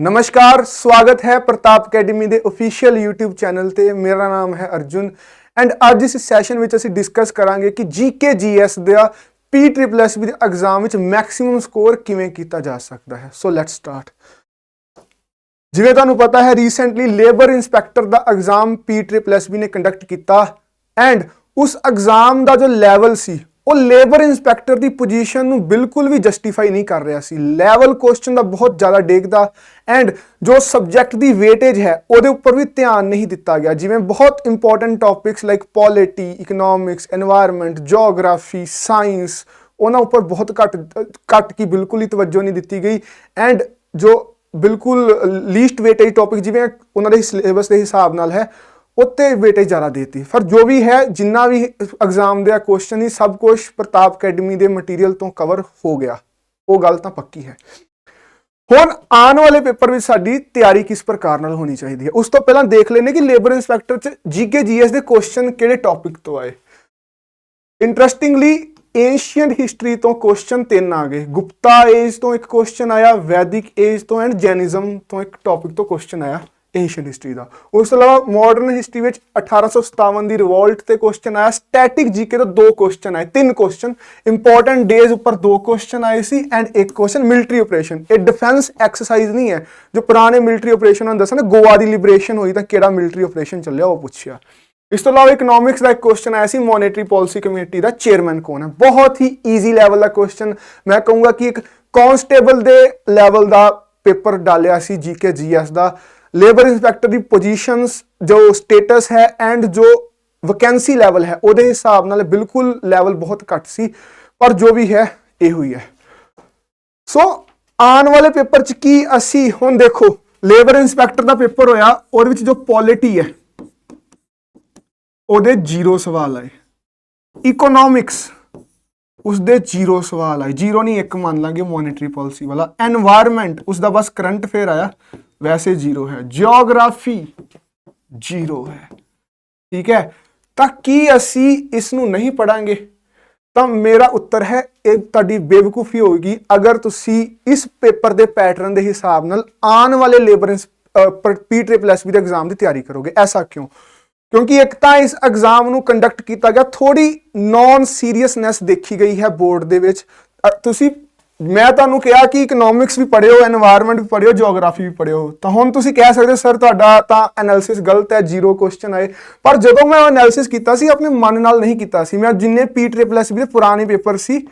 ਨਮਸਕਾਰ, ਸਵਾਗਤ ਹੈ ਪ੍ਰਤਾਪ ਅਕੈਡਮੀ ਦੇ ਅਫੀਸ਼ੀਅਲ YouTube ਚੈਨਲ ਤੇ। ਮੇਰਾ ਨਾਮ ਹੈ ਅਰਜੁਨ ਐਂਡ ਅੱਜ ਇਸ ਸੈਸ਼ਨ ਵਿੱਚ ਅਸੀਂ ਡਿਸਕਸ ਕਰਾਂਗੇ ਕਿ GK GS ਦਾ ਪੀ ਟ੍ਰਿਪਲਸ ਬੀ ਦੇ ਐਗਜ਼ਾਮ ਵਿੱਚ ਮੈਕਸਿਮਮ ਸਕੋਰ ਕਿਵੇਂ ਕੀਤਾ ਜਾ ਸਕਦਾ ਹੈ। ਸੋ ਲੈਟਸ ਸਟਾਰਟ ਜਿਵੇਂ ਤੁਹਾਨੂੰ ਪਤਾ ਹੈ ਰੀਸੈਂਟਲੀ ਲੇਬਰ ਇਨਸਪੈਕਟਰ ਦਾ ਐਗਜ਼ਾਮ ਬੀ ਨੇ ਕੰਡਕਟ ਕੀਤਾ ਐਂਡ ਉਸ ਐਗਜ਼ਾਮ ਦਾ ਜੋ ਲੈਵਲ ਸੀ ਉਹ ਲੇਬਰ ਇਨਸਪੈਕਟਰ ਦੀ ਪੋਜੀਸ਼ਨ ਨੂੰ ਬਿਲਕੁਲ ਵੀ ਜਸਟੀਫਾਈ ਨਹੀਂ ਕਰ ਰਿਹਾ ਸੀ। ਲੈਵਲ ਕੁਐਸਚਨ ਦਾ ਬਹੁਤ ਜ਼ਿਆਦਾ ਡੇਗਦਾ ਐਂਡ ਜੋ ਸਬਜੈਕਟ ਦੀ ਵੇਟੇਜ ਹੈ, ਉਹਦੇ ਉੱਪਰ ਵੀ ਧਿਆਨ ਨਹੀਂ ਦਿੱਤਾ ਗਿਆ। ਜਿਵੇਂ ਬਹੁਤ important topics like polity economics environment geography science ਉਹਨਾਂ ਉੱਪਰ ਬਹੁਤ ਘੱਟ ਘੱਟ ਕੀ ਬਿਲਕੁਲ ਹੀ ਤਵੱਜੋ ਨਹੀਂ ਦਿੱਤੀ ਗਈ ਐਂਡ ਜੋ ਬਿਲਕੁਲ ਲੀਸਟ ਵੇਟੇਜ ਟੌਪਿਕ ਜਿਵੇਂ ਉਹਨਾਂ ਦੇ ਸਿਲੇਬਸ ਦੇ ਹਿਸਾਬ ਨਾਲ ਹੈ ਉੱਤੇ ਵੇਟੇ ਜ਼ਿਆਦਾ ਦੇਤੀ। ਪਰ ਜੋ ਵੀ ਹੈ, ਜਿੰਨਾ ਵੀ ਐਗਜ਼ਾਮ ਦੇ ਕੁਐਸਚਨ ਹੀ ਸਭ ਕੁਝ ਪ੍ਰਤਾਪ ਅਕੈਡਮੀ ਦੇ ਮਟੀਰੀਅਲ ਤੋਂ ਕਵਰ ਹੋ ਗਿਆ। ਉਹ ਗੱਲ ਤਾਂ ਪੱਕੀ ਹੈ। ਹੁਣ ਆਉਣ ਵਾਲੇ ਪੇਪਰ ਵਿੱਚ ਸਾਡੀ ਤਿਆਰੀ ਕਿਸ ਪ੍ਰਕਾਰ ਨਾਲ ਹੋਣੀ ਚਾਹੀਦੀ ਹੈ? ਉਸ ਤੋਂ ਪਹਿਲਾਂ ਦੇਖ ਲੈਨੇ ਕਿ ਲੇਬਰ ਇਨਸਪੈਕਟਰ ਚ ਜੀਕੇ ਜੀਐਸ ਦੇ ਕੁਐਸਚਨ ਕਿਹੜੇ ਟੌਪਿਕ ਤੋਂ ਆਏ? ਇੰਟਰਸਟਿੰਗਲੀ ਏਸ਼ੀਅੰਟ ਹਿਸਟਰੀ ਤੋਂ ਕੁਐਸਚਨ ਤਿੰਨ ਆ ਗਏ। ਗੁਪਤਾ ਏਜ ਤੋਂ ਇੱਕ ਕੁਐਸਚਨ ਆਇਆ, ਵੈਦਿਕ ਏਜ ਤੋਂ ਐਂਡ ਜੈਨਿਜ਼ਮ ਤੋਂ ਇੱਕ ਟੌਪਿਕ ਤੋਂ ਕੁਐਸਚਨ ਆਇਆ। ਏਸ਼ੀਅਨ ਹਿਸਟਰੀ ਦਾ। ਉਸ ਤੋਂ ਇਲਾਵਾ ਮਾਡਰਨ ਹਿਸਟਰੀ ਵਿੱਚ 1857 ਦੀ ਰਿਵੋਲਟ ਤੇ ਕੁਐਸਚਨ ਆਇਆ ਸਟੈਟਿਕ ਜੀਕੇ ਦਾ ਦੋ ਕੁਐਸਚਨ ਆਏ, ਤਿੰਨ ਕੁਐਸਚਨ ਇੰਪੋਰਟੈਂਟ ਡੇਜ਼ ਉੱਪਰ ਦੋ ਕੁਐਸਚਨ ਆਏ ਸੀ ਐਂਡ ਇੱਕ ਕੁਐਸਚਨ ਮਿਲਟਰੀ ਆਪਰੇਸ਼ਨ ਇਹ ਡਿਫੈਂਸ ਐਕਸਰਸਾਈਜ਼ ਨਹੀਂ ਹੈ, ਜੋ ਪੁਰਾਣੇ ਮਿਲਟਰੀ ਆਪਰੇਸ਼ਨ ਹੁੰਦੇ ਸਨ ਗੋਆ ਦੀ ਲਿਬਰੇਸ਼ਨ ਹੋਈ ਤਾਂ ਕਿਹੜਾ ਮਿਲਟਰੀ ਆਪਰੇਸ਼ਨ ਚੱਲਿਆ ਉਹ ਪੁੱਛਿਆ। ਇਸ ਤੋਂ ਇਲਾਵਾ ਇਕਨੋਮਿਕਸ ਦਾ ਇੱਕ ਕੁਐਸਚਨ ਆਇਆ ਸੀ ਮੋਨੇਟਰੀ ਪਾਲਿਸੀ ਕਮੇਟੀ ਦਾ ਚੇਅਰਮੈਨ ਕੌਣ ਹੈ? ਬਹੁਤ ਹੀ ਈਜ਼ੀ ਲੈਵਲ ਦਾ ਕੁਐਸਚਨ ਮੈਂ ਕਹੂੰਗਾ ਕਿ ਇੱਕ ਕਾਂਸਟੇਬਲ ਦੇ ਲੈਵਲ ਦਾ ਪੇਪਰ ਡਾਲਿਆ ਸੀ ਜੀਕੇ ਜੀਐਸ ਦਾ। ਲੇਬਰ ਇੰਸਪੈਕਟਰ ਦੀ ਪੋਜੀਸ਼ਨਸ ਜੋ ਸਟੇਟਸ ਹੈ ਐਂਡ ਜੋ ਵੈਕੈਂਸੀ ਲੈਵਲ ਹੈ, ਉਹਦੇ ਹਿਸਾਬ ਨਾਲ ਬਿਲਕੁਲ ਲੈਵਲ ਬਹੁਤ ਘੱਟ ਸੀ, ਪਰ ਜੋ ਵੀ ਹੈ, ਇਹ ਹੋਈ ਹੈ। ਸੋ, ਆਉਣ ਵਾਲੇ ਪੇਪਰ 'ਚ ਕੀ ਅਸੀਂ ਹੁਣ ਦੇਖੋ, ਲੇਬਰ ਇੰਸਪੈਕਟਰ ਦਾ ਪੇਪਰ ਹੋਇਆ, ਉਹਦੇ ਵਿੱਚ ਜੋ ਪੋਲਿਟੀ ਹੈ, ਉਹਦੇ ਜ਼ੀਰੋ ਸਵਾਲ ਆਏ। ਇਕਨੋਮਿਕਸ ਉਸਦੇ ਜ਼ੀਰੋ ਸਵਾਲ ਆਏ। ਜ਼ੀਰੋ ਨਹੀਂ, ਇੱਕ ਮੰਨ ਲਾਂਗੇ ਮੋਨੀਟਰੀ ਪਾਲਿਸੀ ਵਾਲਾ। এনवायरमेंट ਉਸ ਦਾ ਬਸ ਕਰੰਟ ਫੇਰ ਆਇਆ। ਵੈਸੇ ਜ਼ੀਰੋ ਹੈ। ਜੀਓਗ੍ਰਾਫੀ ਜ਼ੀਰੋ ਹੈ। ਠੀਕ ਹੈ? ਤਾਂ ਕੀ ਅਸੀਂ ਇਸ ਨੂੰ ਨਹੀਂ ਪੜਾਂਗੇ ਤਾਂ ਮੇਰਾ ਉੱਤਰ ਹੈ, ਇਹ ਤੁਹਾਡੀ ਬੇਵਕੂਫੀ ਹੋਏਗੀ। ਅਗਰ ਤੁਸੀਂ ਇਸ ਪੇਪਰ ਦੇ ਪੈਟਰਨ ਦੇ ਹਿਸਾਬ ਨਾਲ ਆਉਣ ਵਾਲੇ labour P triple S B ਦੇ ਐਗਜ਼ਾਮ ਦੀ ਤਿਆਰੀ ਕਰੋਗੇ, ਐਸਾ ਕਿਉਂ? ਕਿਉਂਕਿ ਇੱਕ ਤਾਂ ਇਸ ਐਗਜ਼ਾਮ ਨੂੰ ਕੰਡਕਟ ਕੀਤਾ ਗਿਆ ਥੋੜੀ ਨੌਨ ਸੀਰੀਅਸਨੈਸ ਦੇਖੀ ਗਈ ਹੈ ਬੋਰਡ ਦੇ ਵਿੱਚ। ਤੁਸੀਂ ਮੈਂ ਤੁਹਾਨੂੰ ਕਿਹਾ ਕਿ ਇਕਨੋਮਿਕਸ ਵੀ ਪੜਿਓ এনवायरमेंट ਵੀ ਪੜਿਓ ਜੋਗ੍ਰਾਫੀ ਵੀ ਪੜਿਓ ਤਾਂ ਹੁਣ ਤੁਸੀਂ ਕਹਿ ਸਕਦੇ ਹੋ ਸਰ ਤੁਹਾਡਾ ਤਾਂ ਐਨਾਲਿਸਿਸ ਗਲਤ ਹੈ ਜ਼ੀਰੋ ਕੁਐਸਚਨ ਆਏ ਪਰ ਜਦੋਂ ਮੈਂ ਐਨਾਲਿਸਿਸ ਕੀਤਾ ਸੀ, ਆਪਣੇ ਮਨ ਨਾਲ ਨਹੀਂ ਕੀਤਾ ਸੀ। ਮੈਂ ਜਿੰਨੇ ਪੀ ਟ੍ਰਿਪਲ ਐਸ ਵੀ ਦੇ ਪੁਰਾਣੇ ਪੇਪਰ ਸੀ,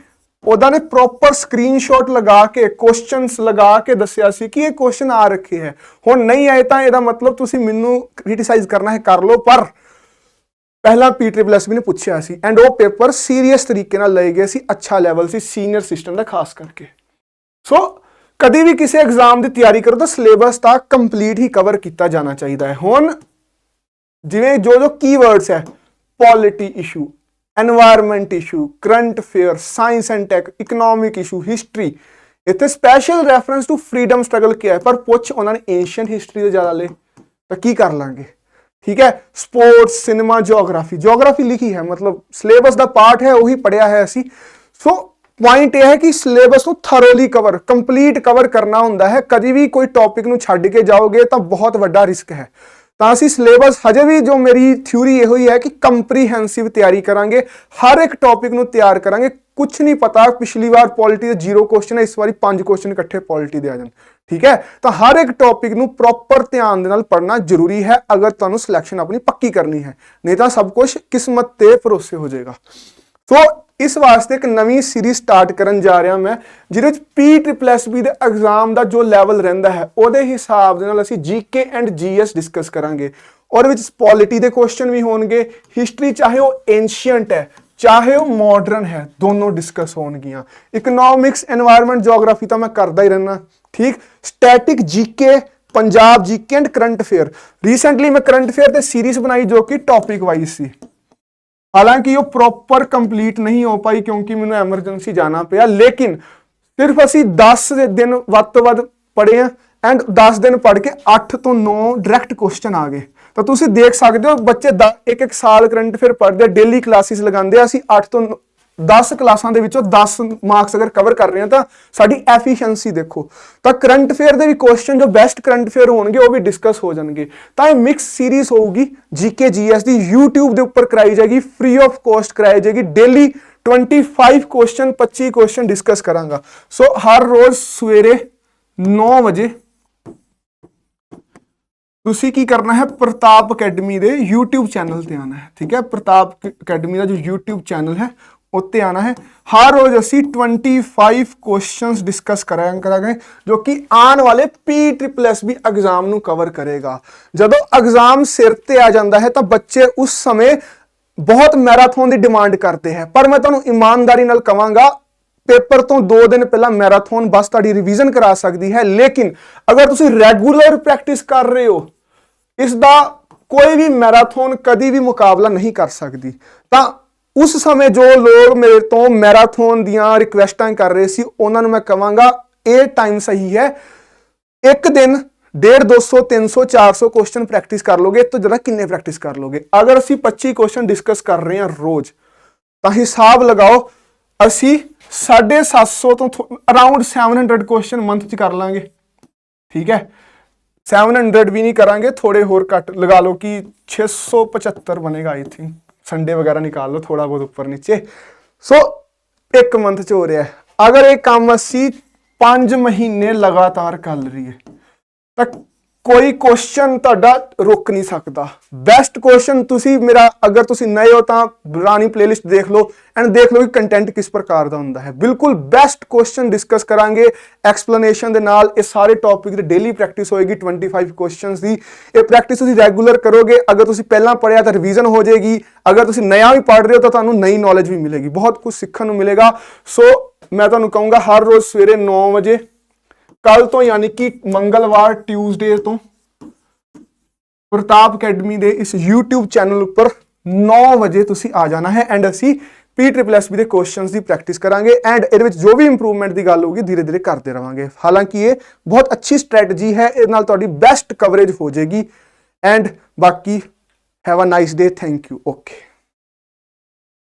ਉਹਦਾ ਨੇ ਪ੍ਰੋਪਰ ਸਕਰੀਨਸ਼ਾਟ ਲਗਾ ਕੇ ਕੁਐਸਚਨਸ ਲਗਾ ਕੇ ਦੱਸਿਆ ਸੀ ਕਿ ਇਹ ਕੁਐਸਚਨ ਆ ਰੱਖੇ ਹੈ। ਹੁਣ ਨਹੀਂ ਆਏ ਤਾਂ ਇਹਦਾ ਮਤਲਬ ਤੁਸੀਂ ਮੈਨੂੰ ਕ੍ਰਿਟਿਸਾਈਜ਼ ਕਰਨਾ ਹੈ, ਕਰ ਲਓ। ਪਰ ਪਹਿਲਾਂ ਪੀ ਟ੍ਰਿਪਲ ਐਸ ਨੇ ਪੁੱਛਿਆ ਸੀ ਐਂਡ ਉਹ ਪੇਪਰ ਸੀਰੀਅਸ ਤਰੀਕੇ ਨਾਲ ਲਏ ਗਏ ਸੀ, ਅੱਛਾ ਲੈਵਲ ਸੀ ਸੀਨੀਅਰ ਸਿਸਟਮ ਦਾ ਖਾਸ ਕਰਕੇ। ਸੋ ਕਦੀ ਵੀ ਕਿਸੇ ਐਗਜ਼ਾਮ ਦੀ ਤਿਆਰੀ ਕਰੋ ਤਾਂ ਸਿਲੇਬਸ ਤਾਂ ਕੰਪਲੀਟ ਹੀ ਕਵਰ ਕੀਤਾ ਜਾਣਾ ਚਾਹੀਦਾ ਹੈ। ਹੁਣ, ਜਿਵੇਂ ਜੋ ਜੋ ਕੀਵਰਡਸ ਹੈ polity issue environment issue current affair science and tech economic issue history ਇੱਥੇ special reference to freedom struggle ਕੀ ਹੈ? ਪਰ ਪੁੱਛ, ਉਹਨਾਂ ਨੇ ਐਂਸ਼ੀਅੰਟ ਹਿਸਟਰੀ ਦੇ ਜ਼ਿਆਦਾ ਲਏ, ਤਾਂ ਕੀ ਕਰ ਲਾਂਗੇ? ਠੀਕ ਹੈ? ਸਪੋਰਟਸ ਸਿਨੇਮਾ ਜੀਓਗ੍ਰਾਫੀ ਜੀਓਗ੍ਰਾਫੀ ਲਿਖੀ ਹੈ, ਮਤਲਬ ਸਿਲੇਬਸ ਦਾ ਪਾਰਟ ਹੈ, ਉਹੀ ਪੜਿਆ ਹੈ ਅਸੀਂ। ਸੋ ਪੁਆਇੰਟ ਇਹ ਹੈ ਕਿ ਸਿਲੇਬਸ ਨੂੰ ਥਰੋਲੀ ਕਵਰ ਕੰਪਲੀਟ ਕਵਰ ਕਰਨਾ ਹੁੰਦਾ ਹੈ। ਕਦੀ ਵੀ ਕੋਈ ਟੌਪਿਕ ਨੂੰ ਛੱਡ ਕੇ ਜਾਓਗੇ ਤਾਂ ਬਹੁਤ ਵੱਡਾ ਰਿਸਕ ਹੈ। ਤਾਂ ਅਸੀਂ ਸਿਲੇਬਸ ਹਜੇ ਵੀ ਜੋ ਮੇਰੀ ਥਿਊਰੀ ਇਹੋ ਹੀ ਹੈ ਕਿ ਕੰਪਰੀਹੈਂਸਿਵ ਤਿਆਰੀ ਕਰਾਂਗੇ, ਹਰ ਇੱਕ ਟੌਪਿਕ ਨੂੰ ਤਿਆਰ ਕਰਾਂਗੇ ਕੁਝ ਨਹੀਂ ਪਤਾ ਪਿਛਲੀ ਵਾਰ ਪੋਲਿਟੀ ਦੇ ਜ਼ੀਰੋ ਕੁਐਸਚਨ ਹੈ, ਇਸ ਵਾਰੀ ਪੰਜ ਕੁਐਸਚਨ ਇਕੱਠੇ ਪੋਲਿਟੀ ਦੇ ਆ ਜਾਣ, ਠੀਕ ਹੈ? ਤਾਂ ਹਰ ਇੱਕ ਟੌਪਿਕ ਨੂੰ ਪ੍ਰੋਪਰ ਧਿਆਨ ਦੇ ਨਾਲ ਪੜ੍ਹਨਾ ਜ਼ਰੂਰੀ ਹੈ, ਅਗਰ ਤੁਹਾਨੂੰ ਸਿਲੈਕਸ਼ਨ ਆਪਣੀ ਪੱਕੀ ਕਰਨੀ ਹੈ, ਨਹੀਂ ਤਾਂ ਸਭ ਕੁਝ ਕਿਸਮਤ ਤੇ ਭਰੋਸੇ ਹੋ ਜਾਏਗਾ। ਸੋ ਇਸ ਵਾਸਤੇ ਇੱਕ ਨਵੀਂ ਸੀਰੀਜ਼ ਸਟਾਰਟ ਕਰਨ ਜਾ ਰਿਹਾ ਮੈਂ, ਜਿਹਦੇ ਵਿੱਚ ਪੀ ਟ੍ਰਿਪਲ ਐਸ ਬੀ ਦੇ ਐਗਜ਼ਾਮ ਦਾ ਜੋ ਲੈਵਲ ਰਹਿੰਦਾ ਹੈ, ਉਹਦੇ ਹਿਸਾਬ ਦੇ ਨਾਲ ਅਸੀਂ ਜੀਕੇ ਐਂਡ ਜੀਐਸ ਡਿਸਕਸ ਕਰਾਂਗੇ। ਔਰ ਵਿੱਚ ਪੋਲਿਟੀ ਦੇ ਕੁਐਸਚਨ ਵੀ ਹੋਣਗੇ ਹਿਸਟਰੀ ਚਾਹੇ ਉਹ ਐਂਸ਼ੀਅੰਟ ਹੈ, ਚਾਹੇ ਉਹ ਮਾਡਰਨ ਹੈ, ਦੋਨੋਂ ਡਿਸਕਸ ਹੋਣਗੀਆਂ। ਇਕਨੋਮਿਕਸ এনवायरमेंट ਜੀਓਗ੍ਰਾਫੀ ਤਾਂ ਮੈਂ ਕਰਦਾ ਹੀ ਰਹਿਣਾ ਠੀਕ? Static GK Punjab GK and current affair recently ਮੈਂ ਕਰੰਟ ਅਫੇਅਰ ਤੇ ਸੀਰੀਜ਼ ਬਣਾਈ ਜੋ ਕਿ ਟੌਪਿਕ ਵਾਈਜ਼ ਸੀ। ਹਾਲਾਂਕਿ ਉਹ ਪ੍ਰੋਪਰ ਕੰਪਲੀਟ ਨਹੀਂ ਹੋ ਪਾਈ ਕਿਉਂਕਿ ਮੈਨੂੰ ਐਮਰਜੈਂਸੀ ਜਾਣਾ ਪਿਆ, ਲੇਕਿਨ ਸਿਰਫ ਅਸੀਂ 10 ਦਿਨ ਵੱਧ ਤੋਂ ਵੱਧ ਪੜ੍ਹੇ ਆ ਐਂਡ 10 ਦਿਨ ਪੜ੍ਹ ਕੇ 8 ਤੋਂ 9 ਡਾਇਰੈਕਟ ਕੁਐਸਚਨ ਆ ਗਏ। ਤਾਂ ਤੁਸੀਂ ਦੇਖ ਸਕਦੇ ਹੋ ਬੱਚੇ ਇੱਕ ਇੱਕ ਸਾਲ ਕਰੰਟ ਫਿਰ ਪੜ੍ਹਦੇ ਡੇਲੀ ਕਲਾਸਿਸ ਲਗਾਉਂਦੇ ਆ, ਅਸੀਂ 8 ਤੋਂ 10 ਕਲਾਸਾਂ ਦੇ ਵਿੱਚੋਂ 10 ਮਾਰਕਸ ਅਗਰ ਕਵਰ ਕਰ ਰਹੇ ਹਾਂ ਤਾਂ ਸਾਡੀ ਐਫੀਸ਼ੀਐਂਸੀ ਦੇਖੋ। ਤਾਂ ਕਰੰਟ ਅਫੇਅਰ ਦੇ ਵੀ ਕੁਐਸਚਨ ਜੋ ਬੈਸਟ ਕਰੰਟ ਅਫੇਅਰ ਹੋਣਗੇ, ਉਹ ਵੀ ਡਿਸਕਸ ਹੋ ਜਾਣਗੇ। ਤਾਂ ਇਹ ਮਿਕਸ ਸੀਰੀਜ਼ ਹੋਊਗੀ ਜੀਕੇ ਜੀਐਸ ਦੀ YouTube ਦੇ ਉੱਪਰ ਕਰਾਈ ਜਾਏਗੀ ਫ੍ਰੀ ਆਫ ਕੋਸਟ ਕਰਾਈ ਜਾਏਗੀ ਡੇਲੀ 25 ਕੁਐਸਚਨ 25 ਕੁਐਸਚਨ ਡਿਸਕਸ ਕਰਾਂਗਾ। ਸੋ ਹਰ ਰੋਜ਼ ਸਵੇਰੇ 9 ਵਜੇ ਤੁਸੀਂ ਕੀ ਕਰਨਾ ਹੈ, ਪ੍ਰਤਾਪ ਅਕੈਡਮੀ ਦੇ YouTube ਚੈਨਲ ਤੇ ਆਣਾ ਹੈ, ਠੀਕ ਹੈ? ਪ੍ਰਤਾਪ ਅਕੈਡਮੀ ਦਾ ਜੋ YouTube ਚੈਨਲ ਹੈ ਉੱਤੇ ਆਣਾ ਹੈ। ਹਰ ਰੋਜ਼ ਅਸੀਂ 25 ਕੁਐਸਚਨਸ ਡਿਸਕਸ ਕਰਾਂ ਕਰਾਂਗੇ, ਜੋ ਕਿ ਆਉਣ ਵਾਲੇ PSSB ਐਗਜ਼ਾਮ ਨੂੰ ਕਵਰ ਕਰੇਗਾ। ਜਦੋਂ ਐਗਜ਼ਾਮ ਸਿਰ ਤੇ ਆ ਜਾਂਦਾ ਹੈ ਤਾਂ ਬੱਚੇ ਉਸ ਸਮੇਂ ਬਹੁਤ ਮੈਰਾਥਨ ਦੀ ਡਿਮਾਂਡ ਕਰਦੇ ਹੈ। ਪਰ ਮੈਂ ਤੁਹਾਨੂੰ ਇਮਾਨਦਾਰੀ ਨਾਲ ਕਵਾਂਗਾ, ਪੇਪਰ ਤੋਂ 2 ਦਿਨ ਪਹਿਲਾਂ ਮੈਰਾਥਨ ਬਸ ਤੁਹਾਡੀ ਰਿਵੀਜ਼ਨ ਕਰਾ ਸਕਦੀ ਹੈ। ਲੇਕਿਨ ਅਗਰ ਤੁਸੀਂ ਰੈਗੂਲਰ ਪ੍ਰੈਕਟਿਸ ਕਰ ਰਹੇ ਹੋ, ਇਸ ਦਾ ਕੋਈ ਵੀ ਮੈਰਾਥਨ ਕਦੀ ਵੀ ਮੁਕਾਬਲਾ ਨਹੀਂ ਕਰ ਸਕਦੀ। ਤਾਂ ਉਸ ਸਮੇਂ ਜੋ ਲੋਕ ਮੇਰੇ ਤੋਂ ਮੈਰਾਥਨ ਦੀਆਂ ਰਿਕਵੈਸਟਾਂ ਕਰ ਰਹੇ ਸੀ ਉਹਨਾਂ ਨੂੰ ਮੈਂ ਕਵਾਂਗਾ ਇਹ ਟਾਈਮ ਸਹੀ ਹੈ ਇੱਕ ਦਿਨ 150 200 300 400 ਕੁਐਸਚਨ ਪ੍ਰੈਕਟਿਸ ਕਰ ਲੋਗੇ ਤਾਂ ਜਰਾ ਕਿੰਨੇ ਪ੍ਰੈਕਟਿਸ ਕਰ ਲੋਗੇ ਅਗਰ ਅਸੀਂ 25 ਕੁਐਸਚਨ ਡਿਸਕਸ ਕਰ ਰਹੇ ਹਾਂ ਰੋਜ਼ ਤਾਂ ਹਿਸਾਬ ਲਗਾਓ ਅਸੀਂ 750 ਤੋਂ ਅਰਾਊਂਡ 700 ਕੁਐਸਚਨ ਮੰਥ ਚ ਕਰ ਲਾਂਗੇ ਠੀਕ ਹੈ 700 ਵੀ ਨਹੀਂ ਕਰਾਂਗੇ ਥੋੜੇ ਹੋਰ ਘੱਟ ਲਗਾ ਲਓ ਕਿ 675 ਬਣੇਗਾ ਆਈ ਥਿੰਕ ਸੰਡੇ ਵਗੈरह ਨਿਕਾਲ ਲਓ ਥੋੜਾ ਬਹੁਤ ਉੱਪਰ ਨੀਚੇ। ਸੋ ਇੱਕ ਮੰਥ ਚ ਹੋ ਰਿਹਾ ਹੈ। ਅਗਰ ਇਹ ਕੰਮ ਅਸੀਂ 5 ਮਹੀਨੇ ਲਗਾਤਾਰ ਕਰ ਲਈਏ, ਤਾਂ ਕੋਈ ਕੁਐਸਚਨ ਤੁਹਾਡਾ ਰੁਕ ਨਹੀਂ ਸਕਦਾ। ਬੈਸਟ ਕੁਐਸਚਨ ਤੁਸੀਂ ਮੇਰਾ, ਅਗਰ ਤੁਸੀਂ ਨਏ ਹੋ ਤਾਂ ਪੁਰਾਣੀ ਪਲੇਲਿਸਟ ਦੇਖ ਲਓ ਐਂਡ ਦੇਖ ਲਓ ਕਿ ਕੰਟੈਂਟ ਕਿਸ ਪ੍ਰਕਾਰ ਦਾ ਹੁੰਦਾ ਹੈ। ਬਿਲਕੁਲ ਬੈਸਟ ਕੁਐਸਚਨ ਡਿਸਕਸ ਕਰਾਂਗੇ। ਐਕਸਪਲੇਨੇਸ਼ਨ ਦੇ ਨਾਲ ਇਹ ਸਾਰੇ ਟੌਪਿਕ ਦੀ ਡੇਲੀ ਪ੍ਰੈਕਟਿਸ ਹੋਏਗੀ 25 ਕੁਐਸਚਨਸ ਦੀ। ਇਹ ਪ੍ਰੈਕਟਿਸ ਤੁਸੀਂ ਰੈਗੂਲਰ ਕਰੋਗੇ। ਅਗਰ ਤੁਸੀਂ ਪਹਿਲਾਂ ਪੜਿਆ ਤਾਂ ਰਿਵੀਜ਼ਨ ਹੋ ਜਾਏਗੀ। ਅਗਰ ਤੁਸੀਂ ਨਇਆ ਵੀ ਪੜ੍ਹ ਰਹੇ ਹੋ ਤਾਂ ਤੁਹਾਨੂੰ ਨਈ ਨੌਲੇਜ ਵੀ ਮਿਲੇਗੀ। ਬਹੁਤ ਕੁਝ ਸਿੱਖਣ ਨੂੰ ਮਿਲੇਗਾ। ਸੋ ਮੈਂ ਤੁਹਾਨੂੰ ਕਹੂੰਗਾ ਹਰ ਰੋਜ਼ ਸਵੇਰੇ 9 ਵਜੇ ਕੱਲ ਤੋਂ ਯਾਨੀ ਕਿ ਮੰਗਲਵਾਰ ਟਿਊਜ਼ਡੇ ਤੋਂ ਪ੍ਰਤਾਪ ਅਕੈਡਮੀ ਦੇ ਇਸ YouTube ਚੈਨਲ ਉੱਪਰ 9 ਵਜੇ ਤੁਸੀਂ ਆ ਜਾਣਾ ਹੈ ਐਂਡ ਅਸੀਂ ਪੀ ਟ੍ਰਿਪਲ ਐੱਸ ਬੀ ਦੇ ਕੁਐਸਚਨਸ ਦੀ ਪ੍ਰੈਕਟਿਸ ਕਰਾਂਗੇ ਐਂਡ ਇਹਦੇ ਵਿੱਚ ਜੋ ਵੀ ਇੰਪਰੂਵਮੈਂਟ ਦੀ ਗੱਲ ਹੋਊਗੀ ਧੀਰੇ ਧੀਰੇ ਕਰਦੇ ਰਵਾਂਗੇ। ਹਾਲਾਂਕਿ ਇਹ ਬਹੁਤ ਅੱਛੀ ਸਟ੍ਰੈਟਜੀ ਹੈ, ਇਹਦੇ ਨਾਲ ਤੁਹਾਡੀ ਬੈਸਟ ਕਵਰੇਜ ਹੋ ਜਾਏਗੀ ਐਂਡ ਬਾਕੀ have a nice day thank you okay